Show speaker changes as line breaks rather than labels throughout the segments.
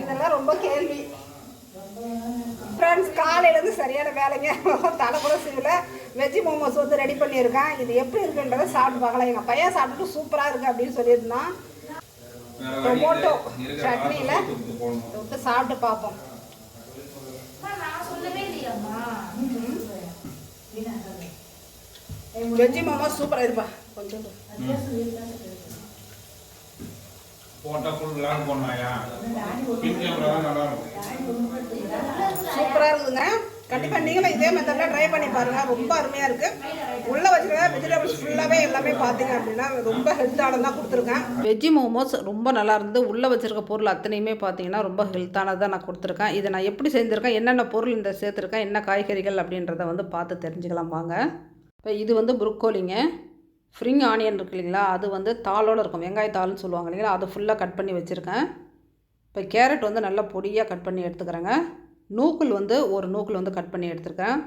இதெல்லாம் ரொம்ப கேள்வி. ஃப்ரெண்ட்ஸ் காலையிலேருந்து சரியான வேலைங்க. தலை கூட செய்யல வெஜ்ஜி மோமோஸ் வந்து ரெடி பண்ணியிருக்கேன். இது எப்படி இருக்குன்றதை சாப்பிட்டு பார்க்கலாம். எங்கள் பையன் சாப்பிட்டுட்டு சூப்பராக இருக்குது அப்படின்னு சொல்லியிருந்தான். டொமோட்டோ சட்னியில் தொட்டு சாப்பிட்டு பார்ப்போம். வெஜ்ஜி மோமோஸ் சூப்பராக இருப்பா கொஞ்சம்
போட்டா ஃபுல் லாங் போனாயா பின் கேமரா தான் நல்லா இருக்கும்.
சூப்பராக இருக்குதுங்க. கண்டிப்பாக நீங்களும் இதே மெத்தடில் ட்ரை பண்ணி பாருங்கள் ரொம்ப அருமையாக இருக்குது உள்ளே வச்சுருக்க வெஜிடபிள்ஸ் ஃபுல்லாகவே எல்லாமே பார்த்தீங்க அப்படின்னா ரொம்ப ஹெல்த்தானது தான் கொடுத்துருக்கேன். வெஜ்ஜி மோமோஸ் ரொம்ப நல்லா இருந்தது. உள்ளே வச்சுருக்க பொருள் அத்தனையுமே பார்த்தீங்கன்னா ரொம்ப ஹெல்த்தானதாக நான் கொடுத்துருக்கேன். இதை நான் எப்படி செஞ்சுருக்கேன்? என்னென்ன பொருள் இந்த சேர்த்துருக்கேன்? என்ன காய்கறிகள் அப்படின்றத வந்து பார்த்து தெரிஞ்சுக்கலாம் வாங்க. இப்போ இது வந்து புரோக்கோலிங்க ஃப்ரிங் ஆனியன் இருக்கு இல்லைங்களா? அது வந்து தாளோடு இருக்கும். வெங்காய தாள்னு சொல்லுவாங்க இல்லைங்களா? அதை ஃபுல்லாக கட் பண்ணி வச்சுருக்கேன். இப்போ கேரட் வந்து நல்லா பொடியாக கட் பண்ணி எடுத்துக்கிறேங்க. நூக்குல் வந்து ஒரு நூக்குல் வந்து கட் பண்ணி எடுத்துருக்கேன்.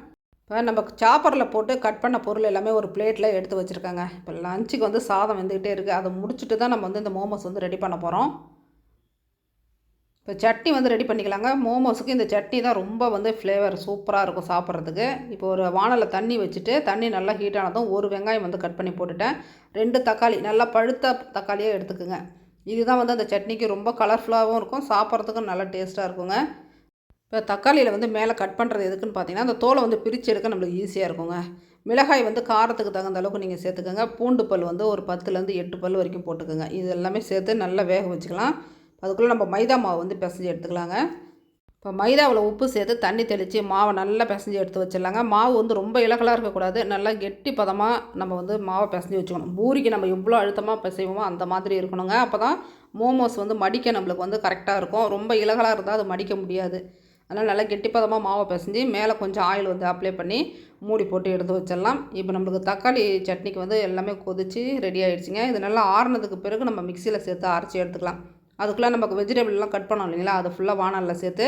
இப்போ நம்ம சாப்பரில் போட்டு கட் பண்ண பொருள் எல்லாமே ஒரு பிளேட்டில் எடுத்து வச்சுருக்காங்க. இப்போ லஞ்சுக்கு வந்து சாதம் வந்துக்கிட்டே இருக்குது அதை முடிச்சுட்டு தான் நம்ம வந்து இந்த மோமோஸ் வந்து ரெடி பண்ண போகிறோம் இப்போ சட்னி வந்து ரெடி பண்ணிக்கலாங்க. மோமோஸுக்கு இந்த சட்னி தான் ரொம்ப வந்து ஃப்ளேவர் சூப்பராக இருக்கும் சாப்பிட்றதுக்கு. இப்போ ஒரு வானலில் தண்ணி வச்சுட்டு தண்ணி நல்லா ஹீட் ஆனதும் ஒரு வெங்காயம் வந்து கட் பண்ணி போட்டுட்டேன். ரெண்டு தக்காளி நல்லா பழுத்த தக்காளியே எடுத்துக்குங்க. இதுதான் வந்து அந்த சட்னிக்கு ரொம்ப கலர்ஃபுல்லாகவும் இருக்கும். சாப்பிட்றதுக்கும் நல்லா டேஸ்ட்டாக இருக்குங்க. இப்போ தக்காளியில் வந்து மேலே கட் பண்ணுறது எதுக்குன்னு பார்த்தீங்கன்னா அந்த தோலை வந்து பிரித்து எடுக்க நம்மளுக்கு ஈஸியாக இருக்குங்க. மிளகாய் வந்து காரத்துக்கு தகுந்த அளவுக்கு நீங்கள் சேர்த்துக்கோங்க. பூண்டு பல் வந்து ஒரு பத்துலேருந்து எட்டு பல் வரைக்கும் போட்டுக்கோங்க. இது எல்லாமே சேர்த்து நல்லா வேக வச்சுக்கலாம். அதுக்குள்ளே நம்ம மைதா மாவு வந்து பிசைஞ்சு எடுத்துக்கலாங்க. இப்போ மைதாவில் உப்பு சேர்த்து தண்ணி தெளித்து மாவை நல்லா பிசைஞ்சு எடுத்து வச்சிடலாங்க. மாவு வந்து ரொம்ப இலகலாக இருக்கக்கூடாது. நல்லா கெட்டி பதமாக நம்ம வந்து மாவை பிசைஞ்சு வச்சுக்கணும். பூரிக்கு நம்ம எவ்வளோ அழுத்தமாக பிசைவோமோ அந்த மாதிரி இருக்கணுங்க. அப்போ தான் மோமோஸ் வந்து மடிக்க நம்மளுக்கு வந்து கரெக்டாக இருக்கும். ரொம்ப இலகலாக இருந்தால் அது மடிக்க முடியாது. அதனால் நல்லா கெட்டிப்பதமாக மாவை பிசைஞ்சு மேலே கொஞ்சம் ஆயில் வந்து அப்ளை பண்ணி மூடி போட்டு எடுத்து வச்சிடலாம். இப்போ நம்மளுக்கு தக்காளி சட்னிக்கு வந்து எல்லாமே கொதிச்சு ரெடி ஆகிடுச்சிங்க இது நல்லா ஆறுனதுக்கு பிறகு நம்ம மிக்சியில் சேர்த்து அரைச்சி எடுத்துக்கலாம். அதுக்குள்ளே நமக்கு வெஜிடபிள்லாம் கட் பண்ணோம் இல்லைங்களா அது ஃபுல்லாக வானலில் சேர்த்து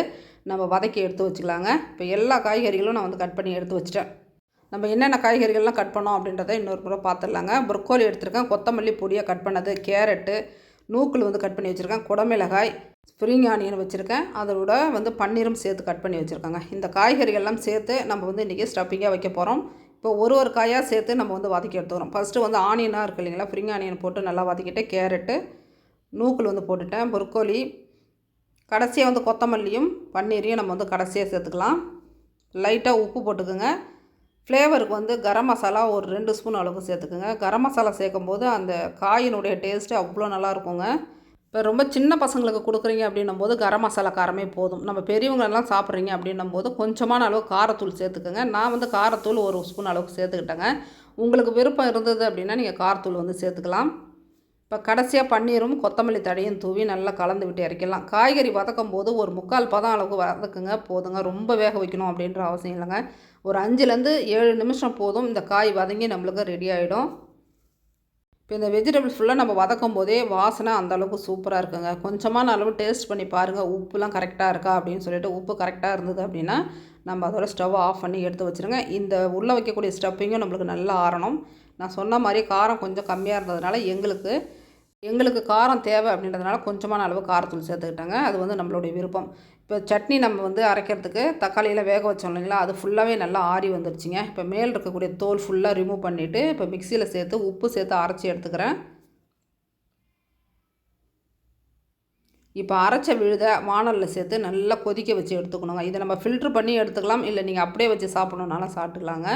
நம்ம வதக்கி எடுத்து வச்சுக்கலாங்க. இப்போ எல்லா காய்கறிகளும் நான் வந்து கட் பண்ணி எடுத்து வச்சிட்டேன். நம்ம என்னென்ன காய்கறிகள்லாம் கட் பண்ணோம் அப்படின்றத இன்னொரு முறை பார்த்துடலாங்க. ப்ரொக்கோலி எடுத்திருக்கேன் கொத்தமல்லி பொடியாக கட் பண்ணது கேரட்டு நூக்கல் வந்து கட் பண்ணி வச்சுருக்கேன் குடமிளகாய் ஸ்ப்ரிங் ஆனியன் வச்சுருக்கேன் அதோட வந்து பன்னீரும் சேர்த்து கட் பண்ணி வச்சுருக்காங்க. இந்த காய்கறிகள்லாம் சேர்த்து நம்ம வந்து இன்றைக்கி ஸ்டப்பிங்காக வைக்க போகிறோம் இப்போ ஒரு ஒரு காயாக சேர்த்து நம்ம வந்து வதக்கி எடுத்துக்கிறோம். ஃபஸ்ட்டு வந்து ஆனியனாக இருக்குது இல்லைங்களா ஸ்ப்ரிங் ஆனியன் போட்டு நல்லா வதக்கிட்டு கேரட்டு நூக்கல் வந்து போட்டுட்டேன். ப்ரொக்கோலி கடைசியாக வந்து கொத்தமல்லியும் பன்னீரையும் நம்ம வந்து கடைசியாக சேர்த்துக்கலாம். லைட்டாக உப்பு போட்டுக்கோங்க. ஃப்ளேவருக்கு வந்து கரம் மசாலா ஒரு ரெண்டு ஸ்பூன் அளவுக்கு சேர்த்துக்குங்க. கரம் மசாலா சேர்க்கும் போது அந்த காயினுடைய டேஸ்ட்டு அவ்வளோ நல்லா இருக்குங்க இப்போ ரொம்ப சின்ன பசங்களுக்கு கொடுக்குறீங்க அப்படின்னும் போது கரம் மசாலா காரமே போதும். நம்ம பெரியவங்களெல்லாம் சாப்பிட்றீங்க அப்படின்னும் போது கொஞ்சமான அளவு காரத்தூள் சேர்த்துக்கோங்க. நான் வந்து காரத்தூள் ஒரு ஸ்பூன் அளவுக்கு சேர்த்துக்கிட்டேங்க. உங்களுக்கு விருப்பம் இருந்தது அப்படின்னா நீங்கள் காரத்தூள் வந்து சேர்த்துக்கலாம். இப்போ கடைசியாக பன்னீரும் கொத்தமல்லி தழையும் தூவி நல்லா கலந்து விட்டு இறக்கிடலாம். காய்கறி வதக்கும் போது ஒரு முக்கால் பதம் அளவுக்கு வதக்குங்க. போதுங்க. ரொம்ப வேக வைக்கணும் அப்படின்ற அவசியம் இல்லைங்க. ஒரு அஞ்சுலேருந்து ஏழு நிமிஷம் போதும் இந்த காய் வதங்கி நம்மளுக்கு ரெடி ஆகிடும் இப்போ இந்த வெஜிடபிள் ஃபுல்லாக நம்ம வதக்கும் போதே வாசனை அந்தளவுக்கு சூப்பராக இருக்குங்க. கொஞ்சமான அளவு டேஸ்ட் பண்ணி பாருங்கள் உப்புலாம் கரெக்டாக இருக்கா அப்படின்னு சொல்லிட்டு உப்பு கரெக்டாக இருந்தது அப்படின்னா நம்ம அதோட ஸ்டவ்வை ஆஃப் பண்ணி எடுத்து வச்சுருங்க. இந்த உள்ளே வைக்கக்கூடிய ஸ்டப்பிங்கும் நம்மளுக்கு நல்லா ஆறணும். நான் சொன்ன மாதிரி காரம் கொஞ்சம் கம்மியாக இருந்ததுனால எங்களுக்கு எங்களுக்கு காரம் தேவை அப்படின்றதுனால கொஞ்சமான அளவு காரத்தூள் சேர்த்துக்கிட்டாங்க. அது வந்து நம்மளுடைய விருப்பம். இப்போ சட்னி நம்ம வந்து அரைக்கிறதுக்கு தக்காளியில் வேக வச்சோம் இல்லைங்களா? அது ஃபுல்லாகவே நல்லா ஆறி வந்துருச்சுங்க. இப்போ மேல் இருக்கக்கூடிய தோல் ஃபுல்லாக ரிமூவ் பண்ணிவிட்டு இப்போ மிக்சியில் சேர்த்து உப்பு சேர்த்து அரைச்சி எடுத்துக்கிறேன். இப்போ அரைச்ச விழுதை வானலில் சேர்த்து நல்லா கொதிக்க வச்சு எடுத்துக்கணுங்க. இதை நம்ம ஃபில்ட்ரு பண்ணி எடுத்துக்கலாம். இல்லை நீங்கள் அப்படியே வச்சு சாப்பிட்ணுன்னாலும் சாப்பிட்டுக்கலாங்க.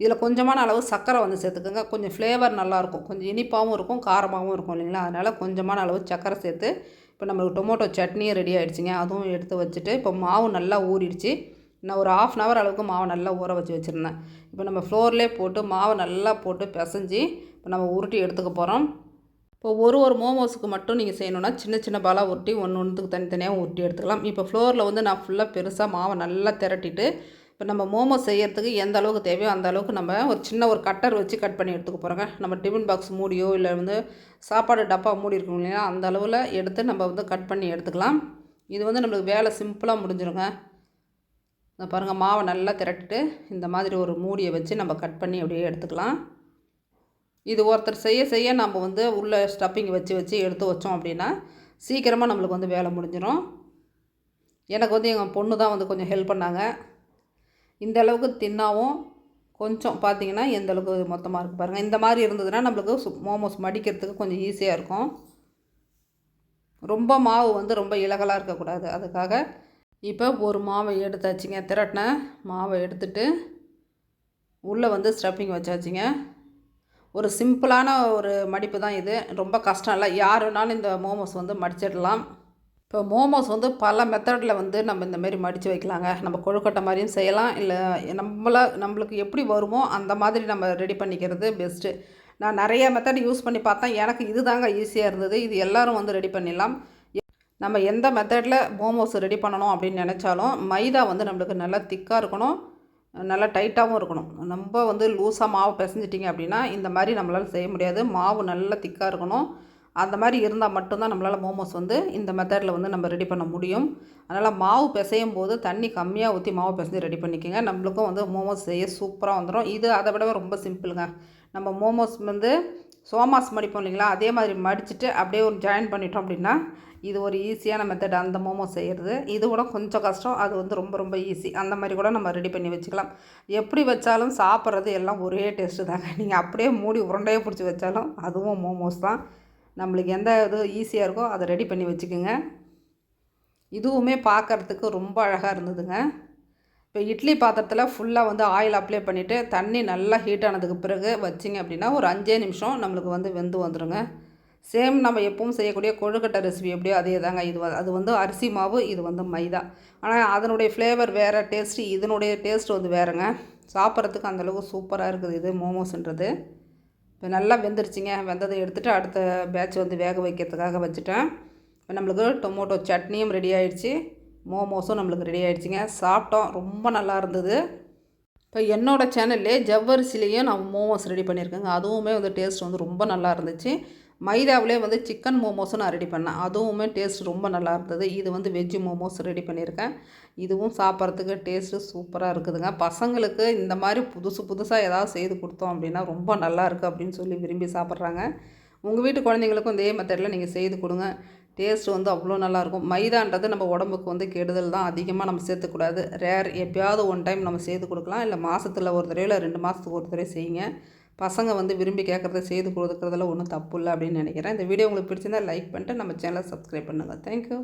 இதில் கொஞ்சமான அளவு சர்க்கரை வந்து சேர்த்துக்கோங்க. கொஞ்சம் ஃப்ளேவர் நல்லாயிருக்கும். கொஞ்சம் இனிப்பாகவும் இருக்கும் காரமாகவும் இருக்கும் இல்லைங்களா? அதனால் கொஞ்சமான அளவு சர்க்கரை சேர்த்து இப்போ நம்மளுக்கு டொமோட்டோ சட்னியும் ரெடி ஆகிடுச்சிங்க அதுவும் எடுத்து வச்சுட்டு இப்போ மாவு நல்லா ஊறிடுச்சு. நான் ஒரு ஆஃப் அன் ஹவர் அளவுக்கு மாவை நல்லா ஊற வச்சு வச்சுருந்தேன். இப்போ நம்ம ஃப்ளோர்லேயே போட்டு மாவை நல்லா போட்டு பிசைஞ்சு இப்போ நம்ம உருட்டி எடுத்துக்க போகிறோம். இப்போ ஒரு ஒரு மோமோஸுக்கு மட்டும் நீங்கள் செய்யணுன்னா சின்ன சின்ன பாலாக உருட்டி ஒன்று ஒன்றுக்கு தனித்தனியாக உருட்டி எடுத்துக்கலாம். இப்போ ஃப்ளோரில் வந்து நான் ஃபுல்லாக பெருசாக மாவை நல்லா திரட்டிட்டு இப்போ நம்ம மோமோஸ் செய்கிறதுக்கு எந்த அளவுக்கு தேவையோ அந்த அளவுக்கு நம்ம ஒரு சின்ன ஒரு கட்டர் வச்சு கட் பண்ணி எடுத்துக்க போகிறோங்க நம்ம டிஃபின் பாக்ஸ் மூடியோ இல்லை வந்து சாப்பாடு டப்பா மூடி இருக்கும் இல்லையா அந்த அளவில் எடுத்து நம்ம வந்து கட் பண்ணி எடுத்துக்கலாம். இது வந்து நம்மளுக்கு வேலை சிம்பிளாக முடிஞ்சிருங்க. இந்த பாருங்கள் மாவை நல்லா திரட்டிட்டு இந்த மாதிரி ஒரு மூடியை வச்சு நம்ம கட் பண்ணி அப்படியே எடுத்துக்கலாம். இது ஒருத்தர் செய்ய செய்ய நம்ம வந்து உள்ள ஸ்டப்பிங் வச்சு வச்சு எடுத்து வச்சோம் அப்படின்னா சீக்கிரமாக நம்மளுக்கு வந்து வேலை முடிஞ்சிடும் எனக்கு வந்து எங்கள் பொண்ணு தான் வந்து கொஞ்சம் ஹெல்ப் பண்ணாங்க. இந்த அளவுக்கு தின்னாவும் கொஞ்சம் பார்த்தீங்கன்னா எந்த அளவுக்கு மொத்தமாக இருக்குது பாருங்கள் இந்த மாதிரி இருந்ததுன்னா நம்மளுக்கு சு- மோமோஸ் மடிக்கிறதுக்கு கொஞ்சம் ஈஸியாக இருக்கும். ரொம்ப மாவு வந்து ரொம்ப இலகலாக இருக்கக்கூடாது. அதுக்காக இப்போ ஒரு மாவை எடுத்தாச்சுங்க திரட்டின மாவை எடுத்துட்டு உள்ளே வந்து ஸ்டஃப்பிங் வச்சாச்சுங்க. ஒரு சிம்பிளான ஒரு மடிப்பு தான் இது. ரொம்ப கஷ்டம் இல்லை. யார் வேணாலும் இந்த மோமோஸ் வந்து மடிச்சிடலாம். இப்போ மோமோஸ் வந்து பல மெத்தடில் வந்து நம்ம இந்த மாதிரி மடித்து வைக்கலாங்க. நம்ம கொழுக்கட்டை மாதிரியும் செய்யலாம். இல்லை நம்மள நம்மளுக்கு எப்படி வருமோ அந்த மாதிரி நம்ம ரெடி பண்ணிக்கிறது பெஸ்ட்டு நான் நிறைய மெத்தட் யூஸ் பண்ணி பார்த்தேன். எனக்கு இது தாங்க ஈஸியாக இருந்தது. இது எல்லோரும் வந்து ரெடி பண்ணிடலாம். நம்ம எந்த மெத்தடில் மோமோஸ் ரெடி பண்ணணும் அப்படின்னு நினச்சாலும் மைதா வந்து நம்மளுக்கு நல்லா திக்காக இருக்கணும். நல்லா டைட்டாகவும் இருக்கணும். ரொம்ப வந்து லூஸாக மாவு பிசைஞ்சிட்டிங்க அப்படின்னா இந்த மாதிரி நம்மளால் செய்ய முடியாது. மாவு நல்லா திக்காக இருக்கணும். அந்த மாதிரி இருந்தால் மட்டும்தான் நம்மளால் மோமோஸ் வந்து இந்த மெத்தடில் வந்து நம்ம ரெடி பண்ண முடியும். அதனால் மாவு பிசையும் போது தண்ணி கம்மியாக ஊற்றி மாவு பிசைஞ்சு ரெடி பண்ணிக்கோங்க. நம்மளுக்கும் வந்து மோமோஸ் செய்ய சூப்பராக வந்துடும் இது அதை விட ரொம்ப சிம்பிளுங்க நம்ம மோமோஸ் வந்து சோமாஸ் மடிப்போம் இல்லைங்களா? அதே மாதிரி மடிச்சுட்டு அப்படியே ஒரு ஜாயின் பண்ணிட்டோம் அப்படின்னா இது ஒரு ஈஸியான மெத்தட் அந்த மோமோ செய்கிறது இது கூட கொஞ்சம் கஷ்டம். அது வந்து ரொம்ப ரொம்ப ஈஸி அந்த மாதிரி கூட நம்ம ரெடி பண்ணி வச்சுக்கலாம். எப்படி வச்சாலும் சாப்பிட்றது எல்லாம் ஒரே டேஸ்ட்டு தாங்க. நீங்கள் அப்படியே மூடி உருண்டையே பிடிச்சி வச்சாலும் அதுவும் மோமோஸ் தான். நம்மளுக்கு எந்த இது ஈஸியாக இருக்கோ அதை ரெடி பண்ணி வச்சுக்கோங்க. இதுவுமே பார்க்கறதுக்கு ரொம்ப அழகாக இருந்ததுங்க. இப்போ இட்லி பாத்திரத்தில் ஃபுல்லாக வந்து ஆயில் அப்ளை பண்ணிவிட்டு தண்ணி நல்லா ஹீட் ஆனதுக்கு பிறகு வச்சிங்க அப்படின்னா ஒரு அஞ்சே நிமிஷம் நம்மளுக்கு வந்து வெந்து வந்துடுங்க சேம் நம்ம எப்பவும் செய்யக்கூடிய கொழுக்கட்டை ரெசிபி எப்படியோ அதே தாங்க இது அது வந்து அரிசி மாவு இது வந்து மைதா. ஆனால் அதனுடைய ஃப்ளேவர் வேறு டேஸ்ட்டு இதனுடைய டேஸ்ட் வந்து வேறுங்க. சாப்பிட்றதுக்கு அந்தளவுக்கு சூப்பராக இருக்குது இது மோமோஸ்ன்றது இப்போ நல்லா வெந்துருச்சுங்க. வெந்ததை எடுத்துகிட்டு அடுத்த பேட்ச் வந்து வேக வைக்கிறதுக்காக வச்சுட்டேன். இப்போ நம்மளுக்கு டொமேட்டோ சட்னியும் ரெடி ஆகிடுச்சி மோமோஸும் நம்மளுக்கு ரெடி ஆகிடுச்சிங்க சாப்பிட்டோம். ரொம்ப நல்லா இருந்தது. இப்போ என்னோடய சேனல்லே ஜவ்வரிசிலேயும் நான் மோமோஸ் ரெடி பண்ணியிருக்கேங்க. அதுவுமே வந்து டேஸ்ட் வந்து ரொம்ப நல்லா இருந்துச்சு. மைதாவிலே வந்து சிக்கன் மோமோஸும் நான் ரெடி பண்ணேன். அதுவுமே டேஸ்ட் ரொம்ப நல்லா இருந்தது. இது வந்து வெஜ்ஜு மோமோஸ் ரெடி பண்ணியிருக்கேன். இதுவும் சாப்பிட்றதுக்கு டேஸ்ட்டு சூப்பராக இருக்குதுங்க. பசங்களுக்கு இந்த மாதிரி புதுசு புதுசாக ஏதாவது செய்து கொடுத்தோம் அப்படின்னா ரொம்ப நல்லா இருக்குது அப்படின்னு சொல்லி விரும்பி சாப்பிட்றாங்க. உங்கள் வீட்டு குழந்தைங்களுக்கும் இதே மெத்தடில் நீங்கள் செய்து கொடுங்க. டேஸ்ட் வந்து அவ்வளோ நல்லாயிருக்கும் மைதான்றது நம்ம உடம்புக்கு வந்து கெடுதல் தான். அதிகமாக நம்ம சேர்த்துக்கூடாது ரேர் எப்பயாவது ஒன் டைம் நம்ம செய்து கொடுக்கலாம். இல்லை மாதத்தில் ஒரு தடவை இல்லை ரெண்டு மாதத்துக்கு ஒரு தடவை செய்யுங்க. பசங்க வந்து விரும்பி கேட்குறத செய்து கொடுக்குறதுல ஒன்றும் தப்பு இல்லை அப்படின்னு நினைக்கிறேன். இந்த வீடியோ உங்களுக்கு பிடிச்சிருந்தா லைக் பண்ணிட்டு நம்ம சேனலை சப்ஸ்கிரைப் பண்ணுங்கள் தேங்க்யூ